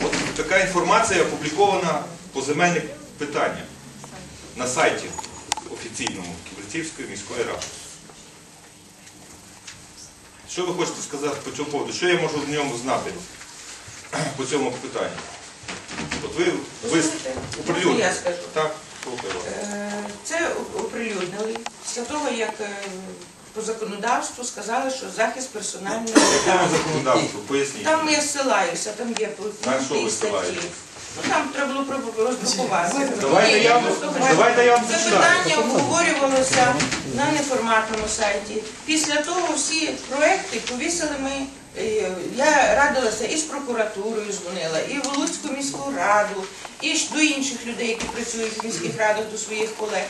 От така інформація опублікована по земельних питаннях на сайті офіційному Ківерцівської міської ради. Що ви хочете сказати по цьому поводу? Що я можу в ньому знати по цьому питанню? От ви, ви оприлюднили. Я скажу. Так. Е, Це оприлюднили після того, як е, по законодавству сказали, що захист персональної Якому даних. законодавству? Поясніть. Там я ссилаюся, там є На що ви тій статті. ссилаєтесь? Ну там треба було про- роздрукувати. Давайте Ні, я вам- просто давайте я вам Це зачитаю. питання обговорювалося на неформатному сайті. Після того всі проекти повісили ми. е, Я радилася і з прокуратурою дзвонила, і в Луцьку міську раду, і ж до інших людей, які працюють в міських радах, до своїх колег.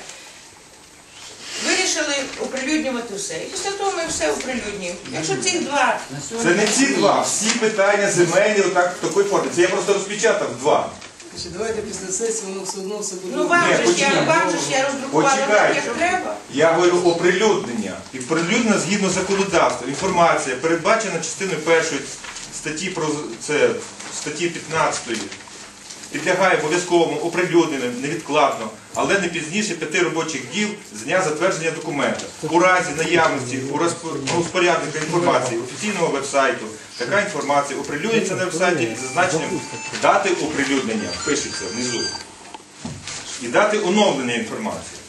Оприлюднювати все. І після того ми все оприлюднюємо. Якщо цих два Це не ці два, всі питання земельні отак в такій формі. Це я просто розпечатав два. Значить, давайте після сесії воно все одно все буде. ну вам Ні, же ж я почекайте. вам же ж я роздрукувала так, Почекайте. як треба. Я говорю оприлюднення. І оприлюднення згідно законодавства. Інформація передбачена частиною першої статті про з- це статті 15 підлягає обов'язковому оприлюдненню невідкладно, але не пізніше п'яти робочих днів з дня затвердження документа. У разі наявності у розпорядника інформації офіційного вебсайту така інформація оприлюднюється на вебсайті із зазначенням дати оприлюднення, пишеться внизу і дати оновлення інформації.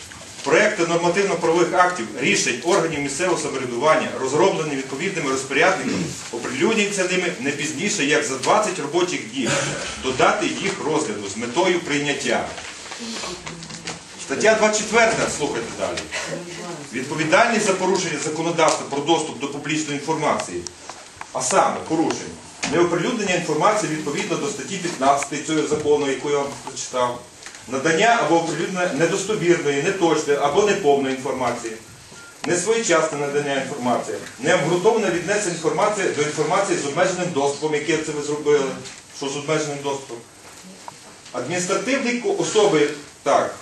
Проекти нормативно-правових актів, рішень органів місцевого самоврядування, розроблені відповідними розпорядниками, оприлюднюються ними не пізніше, як за 20 робочих днів до дати їх розгляду з метою прийняття. Стаття 24, слухайте далі. Відповідальність за порушення законодавства про доступ до публічної інформації, а саме порушення, неоприлюднення інформації відповідно до статті 15 цього закону, яку я вам прочитав, надання або оприлюднення недостовірної, неточної або неповної інформації, несвоєчасне надання інформації, необґрунтоване віднесення інформації до інформації з обмеженим доступом, яке це ви зробили, що з обмеженим доступом. Адміністративні особи так,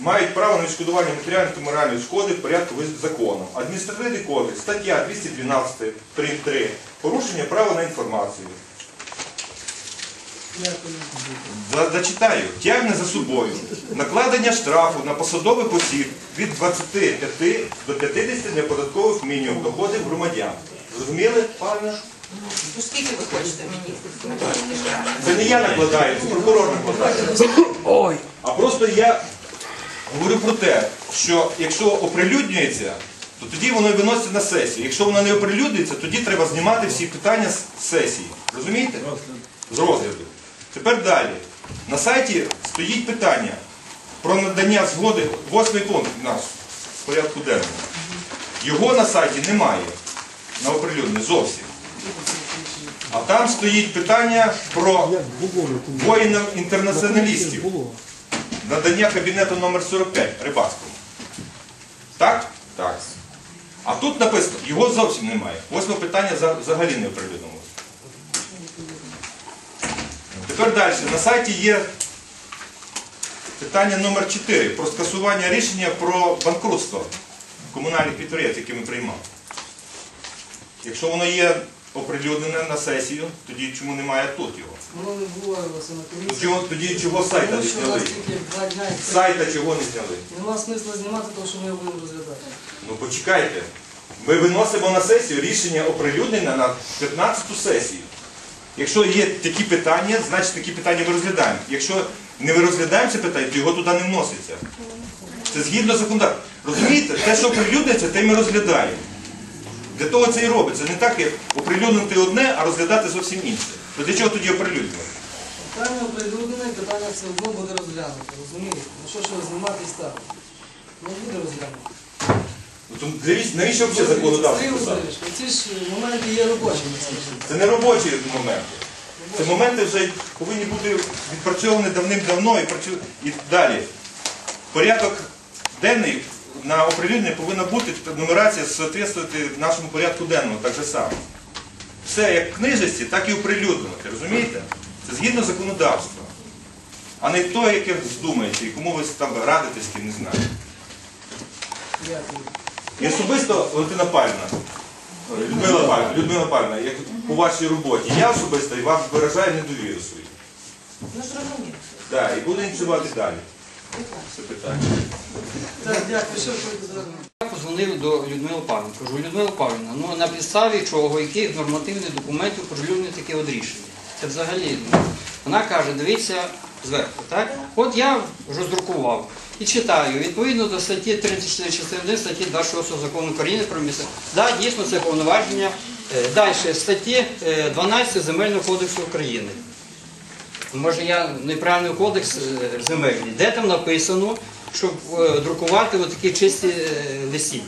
мають право на відшкодування матеріальної та моральної шкоди в порядку законом. Адміністративний кодекс, стаття 212, прим. 3. Порушення права на інформацію. Зачитаю. Тягне за собою накладення штрафу на посадових осіб від 25 до 50 неподаткових мінімум доходів громадян. Зрозуміли, пане? Ну скільки ви хочете мені? Це не я накладаю, це прокурор накладає. А просто я говорю про те, що якщо оприлюднюється, то тоді воно і виноситься на сесію. Якщо воно не оприлюднюється, тоді треба знімати всі питання з сесії. Розумієте? З розгляду. Тепер далі. На сайті стоїть питання про надання згоди, восьмий пункт наш в порядку денному. Його на сайті немає на оприлюднення зовсім. А там стоїть питання про воїнів інтернаціоналістів. Надання кабінету номер 45 Рибацькому. Так? Так. А тут написано, його зовсім немає. Восьме питання взагалі не оприлюднено. Тепер далі. На сайті є питання номер 4 про скасування рішення про банкрутство комунальних підприємств, які ми приймали. Якщо воно є оприлюднене на сесію, тоді чому немає тут його? Воно не комісії. чого- Тоді чого сайта Тому не що у зняли? нас тільки два дня. і це- Сайта чого не зняли? Нема смисла знімати, тому що ми його будемо розглядати. Ну почекайте. Ми виносимо на сесію рішення оприлюднення на 15-ту сесію. Якщо є такі питання, значить такі питання ми розглядаємо. Якщо не ми розглядаємо це питання, то його туди не вноситься. Це згідно законодавства. Розумієте, те, що оприлюднюється, те ми розглядаємо. Для того це і робиться. Не так, як оприлюднити одне, а розглядати зовсім інше. То для чого тоді оприлюднювати? Питання оприлюднене, питання все одно буде розглянуто. Розумієте? Ну що ж його знімати і ставити? Ну буде розглянуто. Ну, то навіщо- Навіщо взагалі законодавство писати? Ці ж моменти є скажімо. Це не робочі моменти. Це моменти вже повинні бути відпрацьовані давним-давно і, працю- і далі. Порядок денний на оприлюднення повинна бути нумерація соответствувати нашому порядку денному так же само. Все як в книжці, так і оприлюднювати, розумієте? Це згідно законодавства. А не то, яке здумаєте, і кому ви там радитесь, ким не знаю. Дякую. І особисто Валентина Павлівна, Людмила Павлівна, Людмила Павлівна, як по вашій роботі, я особисто і вам виражаю недовіру свою. Ну зрозуміло. Так, і буду ініціювати далі. Це питання. Так, дякую, що? Я позвонив до Людмили Павлівни. Кажу, Людмила Павлівна, ну на підставі чого, яких нормативних документів оприлюднені таке от рішення? Це взагалі. ну, Вона каже, дивіться зверху, так? От я роздрукував і читаю, відповідно до статті 34 частини статті 26 закону України про місце. Да, дійсно, це повноваження. Далі статті е, 12 Земельного кодексу України. Може я неправильний кодекс е, земельний. Де там написано, щоб е, друкувати такі чисті е, листівки?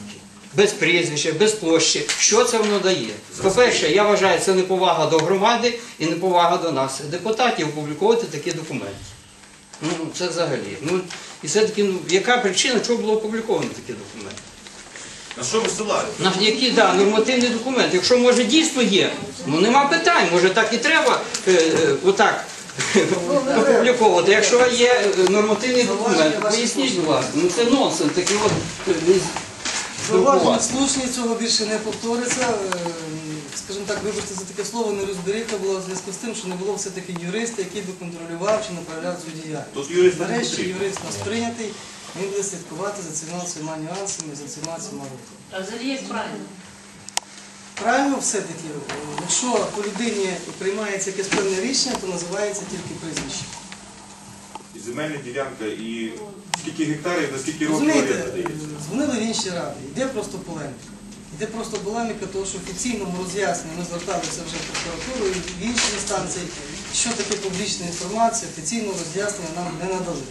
Без прізвища, без площі. Що це воно дає? По-перше, я вважаю, це неповага до громади і неповага до нас, депутатів, опубліковувати такі документи. Ну, це взагалі. Ну, і все-таки, ну, яка причина, чого було опубліковано такі документи? На що ви ссилаєте? На які да, нормативні документи. Якщо може дійсно є, ну нема питань, може так і треба е, е, отак опубліковувати. Якщо є е, нормативний документ, поясніть, будь ласка, ну це нонсенс, такий от е, Зауваження слушні, цього більше не повториться. Е, Скажімо так, вибачте за таке слово, нерозберіха була в зв'язку з тим, що не було все-таки юриста, який би контролював чи направляв цю діяльність. Тут юрист не Нарешті юрист у нас прийнятий, він буде слідкувати за цими всіма нюансами, за цими всіма рухами. А взагалі як правильно? Правильно все-таки, якщо по людині приймається якесь певне рішення, то називається тільки прізвище. І земельна ділянка, і скільки гектарів, на скільки років Розумієте, дається. дзвонили в інші ради, йде просто полеміка. Йде просто полеміка, тому що в офіційному роз'ясненні ми зверталися вже в прокуратуру і в інші інстанції, що таке публічна інформація, офіційного роз'яснення нам не надали.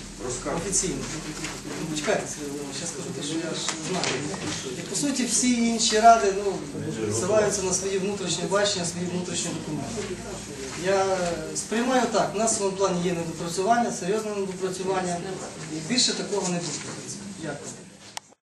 Офіційно. Ну, Чекайте, Сергій скажу те, що я ж знаю. І по суті всі інші ради ну, ссилаються на свої внутрішні бачення, свої внутрішні документи. Я сприймаю так, у нас в цьому плані є недопрацювання, серйозне недопрацювання, і більше такого не буде. Дякую.